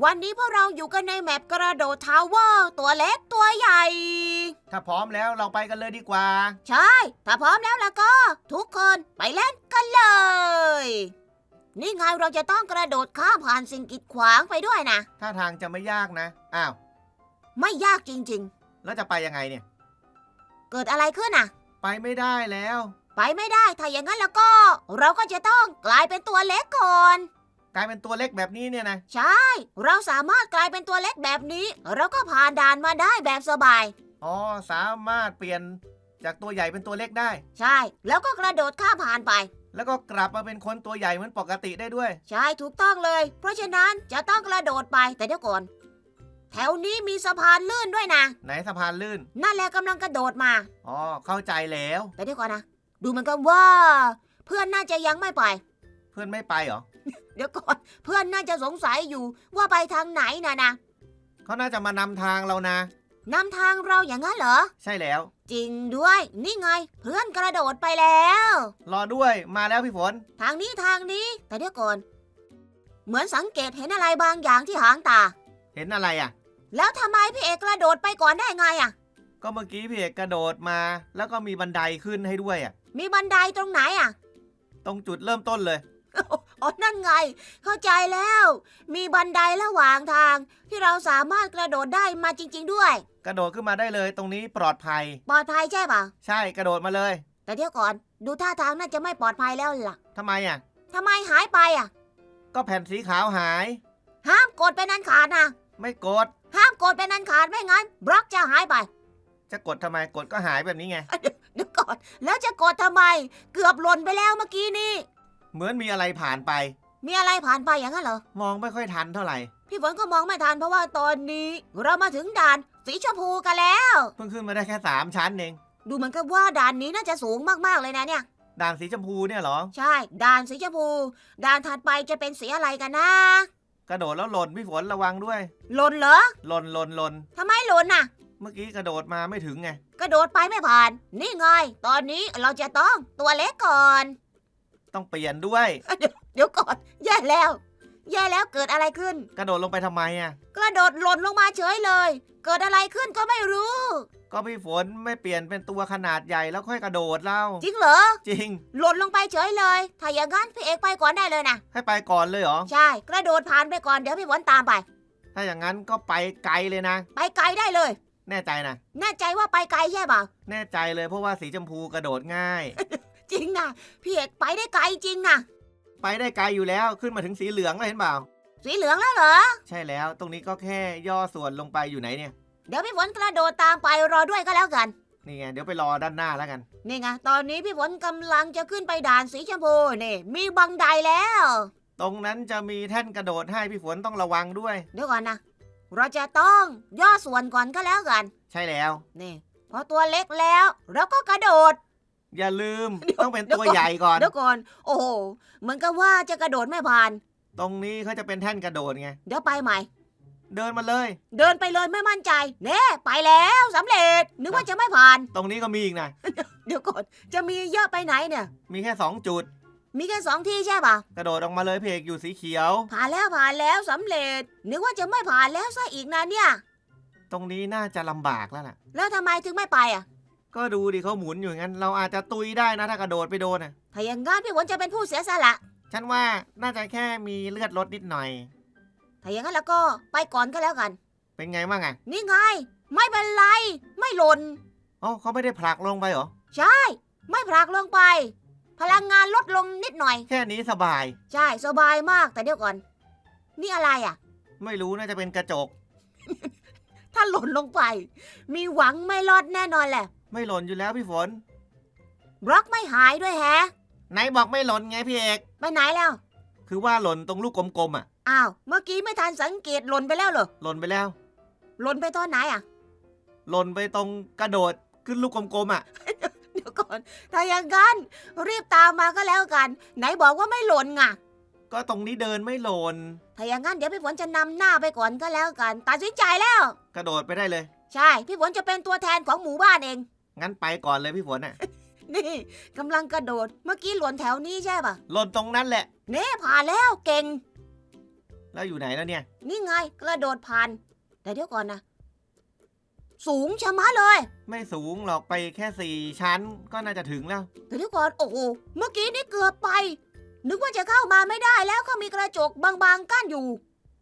วันนี้พวกเราอยู่กันในแมปกระโดดทาวเวอร์ตัวเล็กตัวใหญ่ ถ้าพร้อมแล้วเราไปกันเลยดีกว่า ใช่ ถ้าพร้อมแล้วล่ะก็ ทุกคนไปเล่นกันเลย นี่ไงเราจะต้องกระโดดข้ามผ่านสิ่งกีดขวางไปด้วยนะ ถ้าทางจะไม่ยากนะ อ้าว ไม่ยากจริง แล้วจะไปยังไงเนี่ย ๆ เกิดอะไรขึ้นอะ ไปไม่ได้แล้ว ไปไม่ได้ ถ้าอย่างนั้นแล้วก็ เราก็จะต้องกลายเป็นตัวเล็กก่อน กลายเป็นตัวเล็กแบบนี้เนี่ยนะ ใช่ เราสามารถกลายเป็นตัวเล็กแบบนี้ เราก็ผ่านด่านมาได้แบบสบาย อ๋อ สามารถเปลี่ยนจากตัวใหญ่เป็นตัวเล็กได้ ใช่ แล้วก็กระโดดข้ามผ่านไป แล้วก็กลับมาเป็นคนตัวใหญ่เหมือนปกติได้ด้วย ใช่ถูกต้องเลย เพราะฉะนั้นจะต้องกระโดดไปแต่เดี๋ยวก่อนแถวนี้มีสะพานลื่นด้วยนะ ไหนสะพานลื่น นั่นแหละกำลังกระโดดมา อ๋อ เข้าใจแล้ว แต่เดี๋ยวก่อนนะ ดูเหมือนกันว่า เพื่อนน่าจะยังไม่ไป เพื่อนไม่ไปเหรอ เดี๋ยวก่อน เพื่อนน่าจะสงสัยอยู่ว่าไปทางไหนนะนะเขาน่าจะมานำทางเรานะ นำทางเราอย่างนั้นเหรอ ใช่แล้ว จริงด้วย นี่ไง เพื่อนกระโดดไปแล้ว รอด้วยมาแล้วพี่ฝน ทางนี้ทางนี้ แต่เดี๋ยวก่อน เหมือนสังเกตเห็นอะไรบางอย่างที่หางตา เห็นอะไรอะ แล้วทำไมพี่เอกกระโดดไปก่อนได้ไงอะก็เมื่อกี้พี่เอกกระโดดมา แล้วก็มีบันไดขึ้นให้ด้วยอะ มีบันไดตรงไหนอะตรงจุดเริ่มต้นเลย อ๋อ นั่นไง เข้าใจแล้ว มีบันไดระหว่างทาง ที่เราสามารถกระโดดได้มาจริง ๆ ด้วย กระโดดขึ้นมาได้เลย ตรงนี้ปลอดภัย ปลอดภัยใช่ปะใช่กระโดดมาเลย แต่เดี๋ยวก่อน ดูท่าทางน่าจะไม่ปลอดภัยแล้วล่ะทำไมอะ ทำไมหายไปอะ ก็แผ่นสีขาวหาย ห้ามกดเป็นอันขาดนะไม่กด ห้ามกดเป็นอันขาดไม่งั้น บล็อกจะหายไป จะกดทำไมกดก็หายแบบนี้ไง เดี๋ยวก่อน แล้วจะกดทำไม เกือบหล่นไปแล้วเมื่อกี้นี้ เหมือนมีอะไรผ่านไป มีอะไรผ่านไปอย่างนั้นเหรอ มองไม่ค่อยทันเท่าไหร่ พี่ฝนก็มองไม่ทันเพราะว่าตอนนี้ เรามาถึงด่านสีชมพูกันแล้ว เพิ่งขึ้นมาได้แค่สามชั้นเอง ดูเหมือนกับว่าด่านนี้น่าจะสูงมากๆเลยนะเนี่ย ด่านสีชมพูเนี่ยเหรอ ใช่ ด่านสีชมพู ด่านถัดไปจะเป็นสีอะไรกันนะ กระโดดแล้วหล่นพี่ฝนระวังด้วย หล่นเหรอ หล่นหล่นหล่นทำไมหล่นน่ะ เมื่อกี้กระโดดมาไม่ถึงไง กระโดดไปไม่ผ่าน นี่ไง ตอนนี้เราจะต้องตัวเล็กก่อน ต้องเปลี่ยนด้วยเดี๋ยวก่อน แย่แล้ว แย่แล้วเกิดอะไรขึ้น กระโดดลงไปทำไมอะ กระโดดหล่นลงมาเฉยเลย เกิดอะไรขึ้นก็ไม่รู้ ก็พี่ฝนไม่เปลี่ยนเป็นตัวขนาดใหญ่แล้วค่อยกระโดดเล่า จริงเหรอ จริง หล่นลงไปเฉยเลย ถ้าอย่างนั้นพี่เอกไปก่อนได้เลยนะ ให้ไปก่อนเลยเหรอ ใช่ กระโดดผ่านไปก่อนเดี๋ยวพี่ฝนตามไป ถ้าอย่างนั้นก็ไปไกลเลยนะ ไปไกลได้เลย แน่ใจนะ แน่ใจว่าไปไกลใช่เปล่าแน่ใจเลยเพราะว่าสีชมพูกระโดดง่าย จริงนะพี่เอกไปได้ไกลจริงนะไปได้ไกลอยู่แล้วขึ้นมาถึงสีเหลืองแล้วเห็นเปล่า สีเหลืองแล้วเหรอ ใช่แล้วตรงนี้ก็แค่ย่อส่วนลงไปอยู่ไหนเนี่ย เดี๋ยวพี่ฝนกระโดดตามไปรอด้วยก็แล้วกัน นี่ไงเดี๋ยวไปรอด้านหน้าแล้วกัน นี่ไงตอนนี้พี่ฝนกำลังจะขึ้นไปด่านสีชมพูนี่ มีบังไดแล้ว ตรงนั้นจะมีแท่นกระโดดให้พี่ฝนต้องระวังด้วย เดี๋ยวก่อนนะเราจะต้องย่อส่วนก่อนก็แล้วกัน ใช่แล้ว นี่พอตัวเล็กแล้ว เราก็กระโดด อย่าลืมเดี๋ยวต้องเป็นเดี๋ยวตัวก่อนใหญ่ก่อน เดี๋ยวก่อน โอ้โห เหมือนกับว่าจะกระโดดไม่ผ่าน ตรงนี้เขาจะเป็นแท่นกระโดดไง เดี๋ยวไปใหม่ เดินมาเลย เดินไปเลยไม่มั่นใจ เน่ไปแล้วสำเร็จ นึกว่าจะไม่ผ่าน ตรงนี้ก็มีอีกนะ เดี๋ยวก่อน จะมีเยอะไปไหนเนี่ย มีแค่สองจุด มีแค่สองที่ใช่ป่ะกระโดดออกมาเลยเพกอยู่สีเขียว ผ่านแล้วผ่านแล้วสำเร็จ นึกว่าจะไม่ผ่านแล้วซะอีกนะเนี่ย ตรงนี้น่าจะลำบากแล้วล่ะแล้วทำไมถึงไม่ไปอะ ก็ดูดิเขาหมุนอยู่งั้น เราอาจจะตุยได้นะถ้ากระโดดไปโดนอะ ถ้าอย่างงั้นพี่ฝนจะเป็นผู้เสียสละ ฉันว่าน่าจะแค่มีเลือดลดนิดหน่อย ถ้าอย่างนั้นแล้วก็ไปก่อนก็แล้วกัน เป็นไงบ้างอะนี่ไง ไม่เป็นไร ไม่หล่นอ๋อเขาไม่ได้ผลักลงไปเหรอ ใช่ ไม่ผลักลงไป พลังงานลดลงนิดหน่อย แค่นี้สบาย ใช่ สบายมากแต่เดี๋ยวก่อน นี่อะไรอะ ไม่รู้น่าจะเป็นกระจก ถ้าหล่นลงไป มีหวังไม่รอดแน่นอนแหละ ไม่หล่นอยู่แล้วพี่ฝนบล็อกไม่หายด้วยแฮะไหนบอกไม่หล่นไงพี่เอก ไปไหนแล้ว คือว่าหล่นตรงลูกกลมๆอะ อ้าว เมื่อกี้ไม่ทันสังเกตหล่นไปแล้วเหรอ หล่นไปแล้ว หล่นไปตอนไหนอะ หล่นไปตรงกระโดดขึ้นลูกกลมๆอะ เดี๋ยวก่อน ถ้าอย่างนั้นรีบตามมาก็แล้วกัน ไหนบอกว่าไม่หล่นไงก็ตรงนี้เดินไม่หล่น ถ้าอย่างนั้นเดี๋ยวพี่ฝนจะนำหน้าไปก่อนก็แล้วกันตัดสินใจแล้ว กระโดดไปได้เลย ใช่ พี่ฝนจะเป็นตัวแทนของหมู่บ้านเอง งั้นไปก่อนเลยพี่ฝนอะนี่กำลังกระโดด เมื่อกี้หล่นแถวนี้ใช่ปะหล่นตรงนั้นแหละ เน่ผ่านแล้วเก่ง แล้วอยู่ไหนแล้วเนี่ย นี่ไงกระโดดผ่าน แต่เดี๋ยวก่อนนะ สูงชะมัดเลย ไม่สูงหรอกไปแค่สี่ชั้นก็น่าจะถึงแล้ว แต่เดี๋ยวก่อนโอ้โหเมื่อกี้นี่เกือบไป นึกว่าจะเข้ามาไม่ได้แล้วเขามีกระจกบางๆกั้นอยู่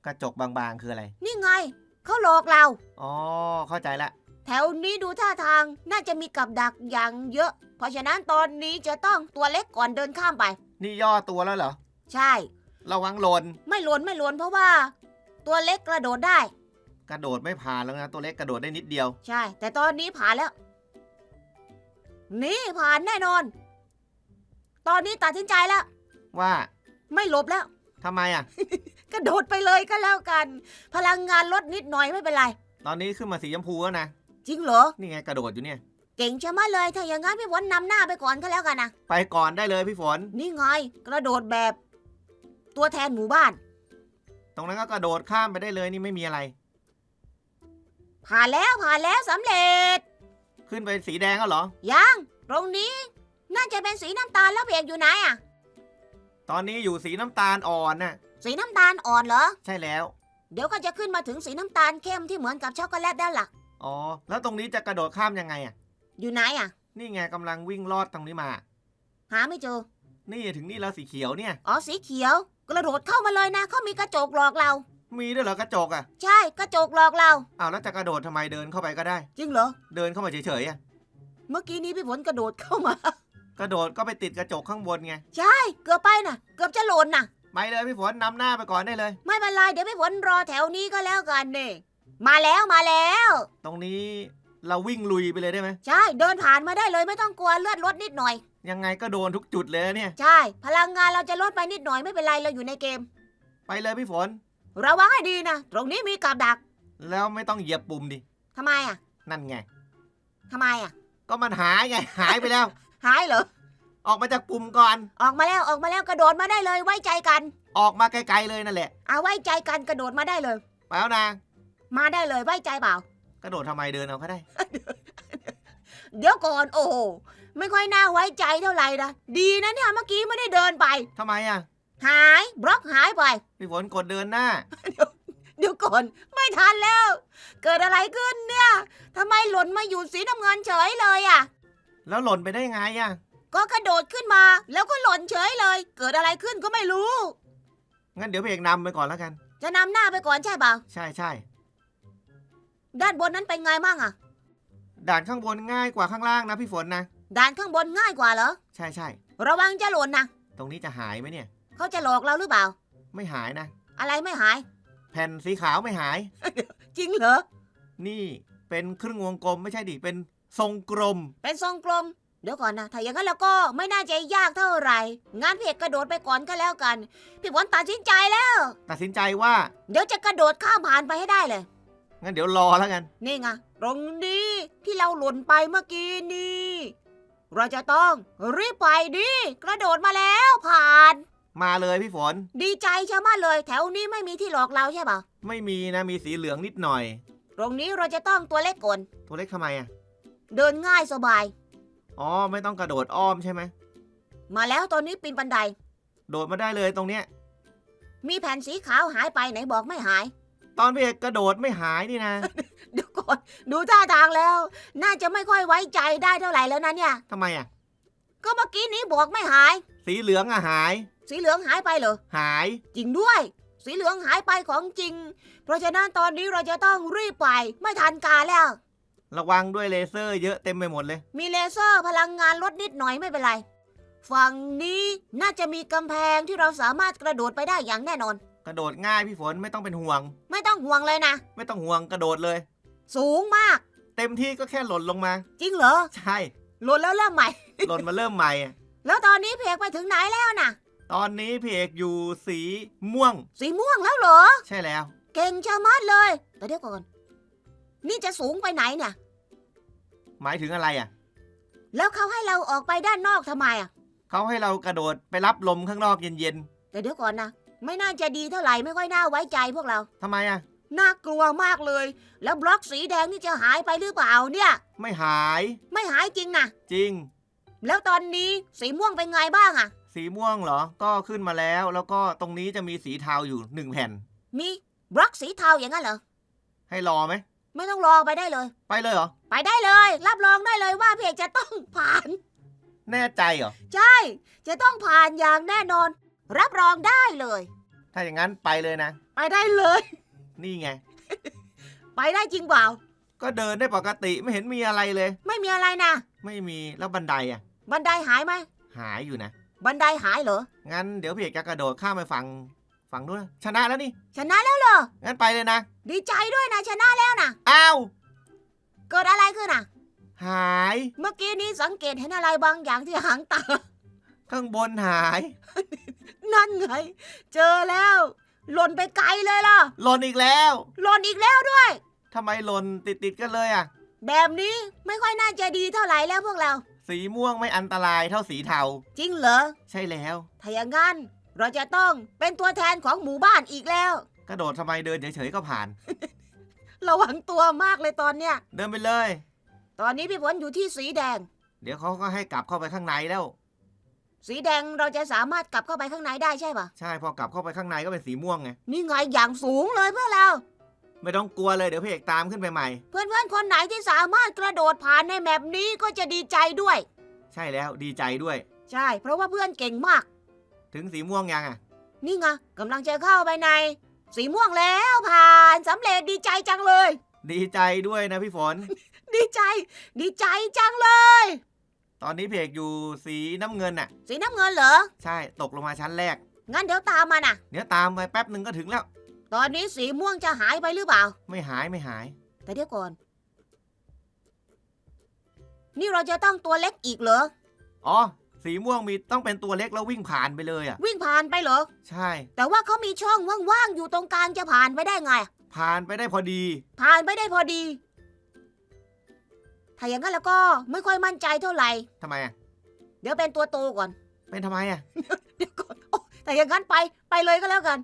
กระจกบางๆคืออะไร นี่ไงเขาหลอกเรา อ๋อเข้าใจละแถวนี้ดูท่าทางน่าจะมีกับดักอย่างเยอะ เพราะฉะนั้นตอนนี้จะต้องตัวเล็กก่อนเดินข้ามไป นี่ย่อตัวแล้วเหรอ ใช่ ระวังหล่นไม่หลวนไม่หลวนเพราะว่า ตัวเล็กกระโดดได้ กระโดดไม่ผ่านแล้วนะ ตัวเล็กกระโดดได้นิดเดียว ใช่ แต่ตอนนี้ผ่านแล้ว นี่ผ่านแน่นอน ตอนนี้ตัดสินใจแล้ว ว่าไม่หลบแล้ว ทำไมอะ กระโดดไปเลยก็แล้วกัน พลังงานลดนิดหน่อยไม่เป็นไร ตอนนี้ขึ้นมาสีชมพูแล้วนะ จริงเหรอ นี่ไงกระโดดอยู่เนี่ย เก่งชะมัดเลย ถ้าอย่างนั้นพี่ฝนนำหน้าไปก่อนก็แล้วกันนะ ไปก่อนได้เลยพี่ฝน นี่ไง กระโดดแบบ ตัวแทนหมู่บ้าน ตรงนั้นก็กระโดดข้ามไปได้เลยนี่ไม่มีอะไร ผ่านแล้วผ่านแล้วสำเร็จ ขึ้นไปสีแดงแล้วเหรอ ยัง ตรงนี้ น่าจะเป็นสีน้ำตาลแล้วเพียกอยู่ไหนอะตอนนี้อยู่สีน้ำตาลอ่อนน่ะ สีน้ำตาลอ่อนเหรอ ใช่แล้ว เดี๋ยวก็จะขึ้นมาถึงสีน้ำตาลเข้มที่เหมือนกับช็อกโกแลตแล้วล่ะ อ๋อ แล้วตรงนี้จะกระโดดข้ามยังไงอะ อยู่ไหนอะนี่ไงกำลังวิ่งลอดตรงนี้มา หาไม่เจอ นี่ถึงนี่แล้วสีเขียวเนี่ย อ๋อสีเขียว กระโดดเข้ามาเลยนะเขามีกระจกหลอกเรา มีด้วยเหรอกระจกอะ ใช่กระจกหลอกเราอ้าวแล้วจะกระโดดทำไมเดินเข้าไปก็ได้ จริงเหรอ เดินเข้ามาเฉยๆอะ เมื่อกี้นี้พี่ฝนกระโดดเข้ามา กระโดดก็ไปติดกระจกข้างบนไง ใช่ เกือบไปนะเกือบจะหล่นนะไปเลยพี่ฝนนำหน้าไปก่อนได้เลย ไม่เป็นไรเดี๋ยวพี่ฝนรอแถวนี้ก็แล้วกันนี่ มาแล้วมาแล้ว ตรงนี้เราวิ่งลุยไปเลยได้ไหม ใช่เดินผ่านมาได้เลยไม่ต้องกลัวเลือดลดนิดหน่อย ยังไงก็โดนทุกจุดเลยนะเนี่ย ใช่ พลังงานเราจะลดไปนิดหน่อยไม่เป็นไรเราอยู่ในเกม ไปเลยพี่ฝน ระวังให้ดีนะ ตรงนี้มีกับดักแล้วไม่ต้องเหยียบปุ่มดิ ทำไมอะนั่นไง ทำไมอะ ก็มันหายไง หายไปแล้ว หายเหรอ ออกมาจากปุ่มก่อน ออกมาแล้วออกมาแล้วกระโดดมาได้เลยไว้ใจกัน ออกมาไกลๆเลยนั่นแหละ เอาไว้ใจกันกระโดดมาได้เลย ไปแล้วนะ มาได้เลยไว้ใจเปล่า กระโดดทำไมเดินเอาก็ได้ เดี๋ยวก่อนโอ้โหไม่ค่อยน่าไว้ใจเท่าไหร่นะ ดีนะเนี่ยเมื่อกี้ไม่ได้เดินไป ทำไมอะ หายบล็อกหายไป พี่ฝนกดเดินหน้า เดี๋ยวก่อนไม่ทันแล้ว เกิดอะไรขึ้นเนี่ยทำไมหล่นมาอยู่สีน้ำเงินเฉยเลยอะ แล้วหล่นไปได้ไงอะ ก็กระโดดขึ้นมา แล้วก็หล่นเฉยเลย เกิดอะไรขึ้นก็ไม่รู้ งั้นเดี๋ยวพี่เอกนำไปก่อนแล้วกัน จะนำหน้าไปก่อนใช่เปล่า ใช่ใช่ ด้านบนนั้นเป็นไงมั่งอะด่านข้างบนง่ายกว่าข้างล่างนะพี่ฝนนะด้านข้างบนง่ายกว่าเหรอ ใช่ใช่ระวังจะหล่นนะ ตรงนี้จะหายไหมเนี่ย เขาจะหลอกเราหรือเปล่า ไม่หายนะ อะไรไม่หาย แผ่นสีขาวไม่หาย จริงเหรอ นี่เป็นครึ่งวงกลมไม่ใช่ดิ เป็นทรงกลม เป็นทรงกลม เดี๋ยวก่อนนะ ถ้าอย่างนั้นแล้วก็ไม่น่าจะยากเท่าไหร่ งานเพจกระโดดไปก่อนก็แล้วกัน พี่ฝนตัดสินใจแล้ว ตัดสินใจว่า เดี๋ยวจะกระโดดข้ามผ่านไปให้ได้เลย งั้นเดี๋ยวรอแล้วกัน นี่ไงตรงนี้ที่เราหล่นไปเมื่อกี้นี่ เราจะต้องรีบไปดิกระโดดมาแล้วผ่าน มาเลยพี่ฝน ดีใจใช่ไหมเลย แถวนี้ไม่มีที่หลอกเราใช่ปะไม่มีนะมีสีเหลืองนิดหน่อย ตรงนี้เราจะต้องตัวเล็กก่อนตัวเล็กทำไมอะ เดินง่ายสบาย อ๋อไม่ต้องกระโดดอ้อมใช่ไหมมาแล้วตอนนี้ปีนบันได โดดมาได้เลยตรงเนี้ยมีแผ่นสีขาวหายไปไหนบอกไม่หาย ตอนพี่เอกกระโดดไม่หายนี่นะเดี๋ยวก่อนดูท่าทางแล้ว น่าจะไม่ค่อยไว้ใจได้เท่าไหร่แล้วนะเนี่ย ทำไมอะ ก็เมื่อกี้นี้บอกไม่หาย สีเหลืองอะหาย สีเหลืองหายไปเหรอ หาย จริงด้วย สีเหลืองหายไปของจริง เพราะฉะนั้นตอนนี้เราจะต้องรีบไป ไม่ทันการแล้ว ระวังด้วยเลเซอร์เยอะเต็มไปหมดเลย มีเลเซอร์พลังงานลดนิดหน่อยไม่เป็นไร ฝั่งนี้น่าจะมีกำแพงที่เราสามารถกระโดดไปได้อย่างแน่นอน กระโดดง่ายพี่ฝนไม่ต้องเป็นห่วง ไม่ต้องห่วงเลยนะ ไม่ต้องห่วงกระโดดเลย สูงมาก เต็มที่ก็แค่หล่นลงมา จริงเหรอ ใช่ หล่นแล้วเริ่มใหม่ หล่นมาเริ่มใหม่อะแล้วตอนนี้เพกไปถึงไหนแล้วนะตอนนี้พี่เอกอยู่สีม่วง สีม่วงแล้วเหรอ ใช่แล้ว เก่งชะมัดเลยแต่เดี๋ยวก่อน นี่จะสูงไปไหนเนี่ย หมายถึงอะไรอะ แล้วเขาให้เราออกไปด้านนอกทำไมอะ เขาให้เรากระโดดไปรับลมข้างนอกเย็นแต่เดี๋ยวก่อนนะ ไม่น่าจะดีเท่าไหร่ไม่ค่อยน่าไว้ใจพวกเราๆทำไมอะ น่ากลัวมากเลย แล้วบล็อกสีแดงนี่จะหายไปหรือเปล่าเนี่ย ไม่หาย ไม่หายจริงนะจริง แล้วตอนนี้สีม่วงเป็นไงบ้างอะสีม่วงเหรอ ก็ขึ้นมาแล้ว แล้วก็ตรงนี้จะมีสีเทาอยู่หนึ่งแผ่น มีบล็อกสีเทาอย่างนั้นเหรอ ให้รอไหม ไม่ต้องรอไปได้เลย ไปเลยเหรอ ไปได้เลย รับรองได้เลยว่าพี่เอกจะต้องผ่าน แน่ใจเหรอ ใช่ จะต้องผ่านอย่างแน่นอน รับรองได้เลย ถ้าอย่างนั้นไปเลยนะ ไปได้เลย นี่ไง ไปได้จริงเปล่า ก็เดินได้ปกติไม่เห็นมีอะไรเลย ไม่มีอะไรนะไม่มีแล้วบันไดอะ บันไดหายไหมหายอยู่นะ บันไดหายเหรอ งั้นเดี๋ยวพี่เอกจะกระโดดข้ามไปฝั่งฝั่งนู้นนะชนะแล้วนี่ ชนะแล้วเหรอ งั้นไปเลยนะ ดีใจด้วยนะชนะแล้วนะอ้าวเกิดอะไรขึ้นอะ หาย เมื่อกี้นี้สังเกตเห็นอะไรบางอย่างที่หางตา ข้างบนหาย นั่นไง เจอแล้ว หล่นไปไกลเลยล่ะ หล่นอีกแล้วหล่นอีกแล้วด้วย ทำไมหล่นติดติดๆกันเลยอะ แบบนี้ไม่ค่อยน่าจะดีเท่าไหร่แล้วพวกเรา สีม่วงไม่อันตรายเท่าสีเทา จริงเหรอ ใช่แล้ว ถ้าอย่างนั้นเราจะต้องเป็นตัวแทนของหมู่บ้านอีกแล้ว กระโดดทำไมเดินเฉยๆก็ผ่าน ระวังตัวมากเลยตอนเนี้ย เดินไปเลย ตอนนี้พี่ฝนอยู่ที่สีแดง เดี๋ยวเขาก็ให้กลับเข้าไปข้างในแล้ว สีแดงเราจะสามารถกลับเข้าไปข้างในได้ใช่ปะใช่พอกลับเข้าไปข้างในก็เป็นสีม่วงไง นี่ไงอย่างสูงเลยเพื่อเรา ไม่ต้องกลัวเลยเดี๋ยวพี่เอกตามขึ้นไปใหม่ เพื่อนๆคนไหนที่สามารถกระโดดผ่านในแมปนี้ก็จะดีใจด้วย ใช่แล้วดีใจด้วย ใช่ เพราะว่าเพื่อนเก่งมาก ถึงสีม่วงยังอะ นี่ไงกำลังจะเข้าไปใน สีม่วงแล้วผ่านสำเร็จดีใจจังเลย ดีใจด้วยนะพี่ฝน ดีใจ ดีใจจังเลย ตอนนี้พี่เอกอยู่สีน้ำเงินน่ะ สีน้ำเงินเหรอ ใช่ตกลงมาชั้นแรก งั้นเดี๋ยวตามมานะเดี๋ยวตามไปแป๊บหนึ่งก็ถึงแล้ว ตอนนี้สีม่วงจะหายไปหรือเปล่า ไม่หายไม่หาย แต่เดี๋ยวก่อน นี่เราจะต้องตัวเล็กอีกเหรอ อ๋อ สีม่วงมีต้องเป็นตัวเล็กแล้ววิ่งผ่านไปเลยอะ วิ่งผ่านไปเหรอ ใช่ แต่ว่าเขามีช่องว่างๆอยู่ตรงกลางจะผ่านไปได้ไง ผ่านไปได้พอดี ผ่านไปได้พอดี ถ้าอย่างนั้นแล้วก็ไม่ค่อยมั่นใจเท่าไหร่ ทำไมอะ เดี๋ยวเป็นตัวโตก่อน เป็นทำไมอะ เดี๋ยวก่อนโอ้แต่อย่างนั้นไปไปเลยก็แล้วกัน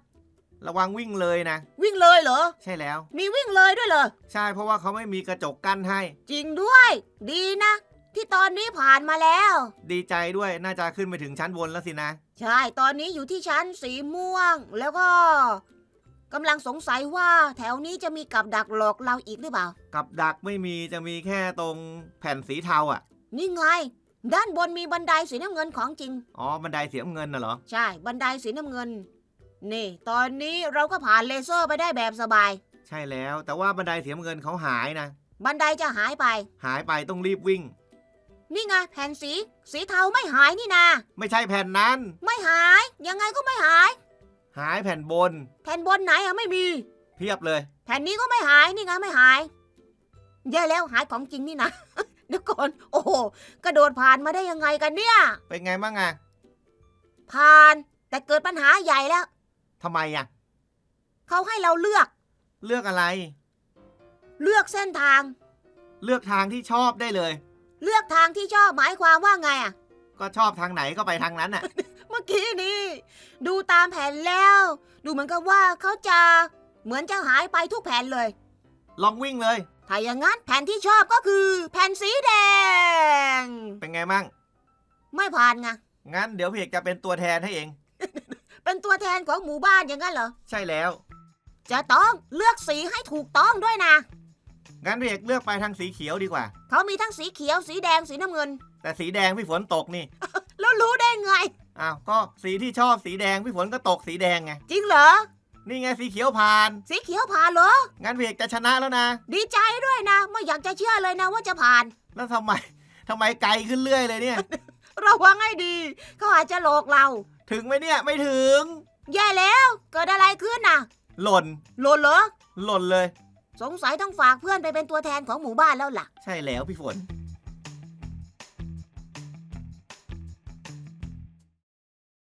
ระวังวิ่งเลยนะ วิ่งเลยเหรอ ใช่แล้ว มีวิ่งเลยด้วยเหรอ ใช่เพราะว่าเขาไม่มีกระจกกั้นให้ จริงด้วย ดีนะ ที่ตอนนี้ผ่านมาแล้ว ดีใจด้วยน่าจะขึ้นไปถึงชั้นบนแล้วสินะ ใช่ ตอนนี้อยู่ที่ชั้นสีม่วง แล้วก็ กำลังสงสัยว่าแถวนี้จะมีกับดักหลอกเราอีกหรือเปล่า กับดักไม่มีจะมีแค่ตรงแผ่นสีเทาอะ นี่ไง ด้านบนมีบันไดสีน้ำเงินของจริง อ๋อ บันไดเสียเงินน่ะเหรอ ใช่ บันไดสีน้ำเงิน นี่ ตอนนี้เราก็ผ่านเลเซอร์ไปได้แบบสบาย ใช่แล้ว แต่ว่าบันไดเสียเงินเขาหายนะ บันไดจะหายไป หายไปต้องรีบวิ่ง นี่ไงแผ่นสี สีเทาไม่หายนี่นา ไม่ใช่แผ่นนั้น ไม่หาย ยังไงก็ไม่หาย หายแผ่นบน แผ่นบนไหนอะไม่มี เพียบเลย แผ่นนี้ก็ไม่หายนี่ไงไม่หาย แย่แล้วหายของจริงนี่นะ เดี๋ยวก่อน โอ้โหกระโดดผ่านมาได้ยังไงกันเนี่ย เป็นไงบ้างอะผ่าน แต่เกิดปัญหาใหญ่แล้ว ทำไมอะเขาให้เราเลือก เลือกอะไร เลือกเส้นทาง เลือกทางที่ชอบได้เลย เลือกทางที่ชอบหมายความว่าไงอะก็ชอบทางไหนก็ไปทางนั้นอะ เมื่อกี้นี่ดูตามแผนแล้ว ดูเหมือนกับว่าเขาจะเหมือนจะหายไปทุกแผ่นเลย ลองวิ่งเลย ถ้าอย่างนั้นแผ่นที่ชอบก็คือ แผ่นสีแดง เป็นไงบ้างไม่ผ่านไงงั้นเดี๋ยวพี่เอกจะเป็นตัวแทนให้เอง เป็นตัวแทนของหมู่บ้านอย่างนั้นเหรอ ใช่แล้ว จะต้องเลือกสีให้ถูกต้องด้วยนะ งั้นพี่เอกเลือกไปทางสีเขียวดีกว่า เขามีทั้งสีเขียวสีแดงสีน้ำเงิน แต่สีแดงพี่ฝนตกนี่ แล้วรู้ได้ไง อ้าวก็สีที่ชอบสีแดงพี่ฝนก็ตกสีแดงไง จริงเหรอ นี่ไงสีเขียวผ่าน สีเขียวผ่านเหรอ งั้นพี่เอกจะชนะแล้วนะ ดีใจด้วยนะ ไม่อยากจะเชื่อเลยนะว่าจะผ่าน แล้วทำไมทำไมไกลขึ้นเรื่อยเลยเนี่ย ระวังให้ดี เขาอาจจะหลอกเรา ถึงไหมเนี่ยไม่ถึง แย่แล้ว เกิดอะไรขึ้นน่ะ หล่น หล่นเหรอ หล่นเลย สงสัยต้องฝากเพื่อนไปเป็นตัวแทนของหมู่บ้านแล้วล่ะ ใช่แล้วพี่ฝน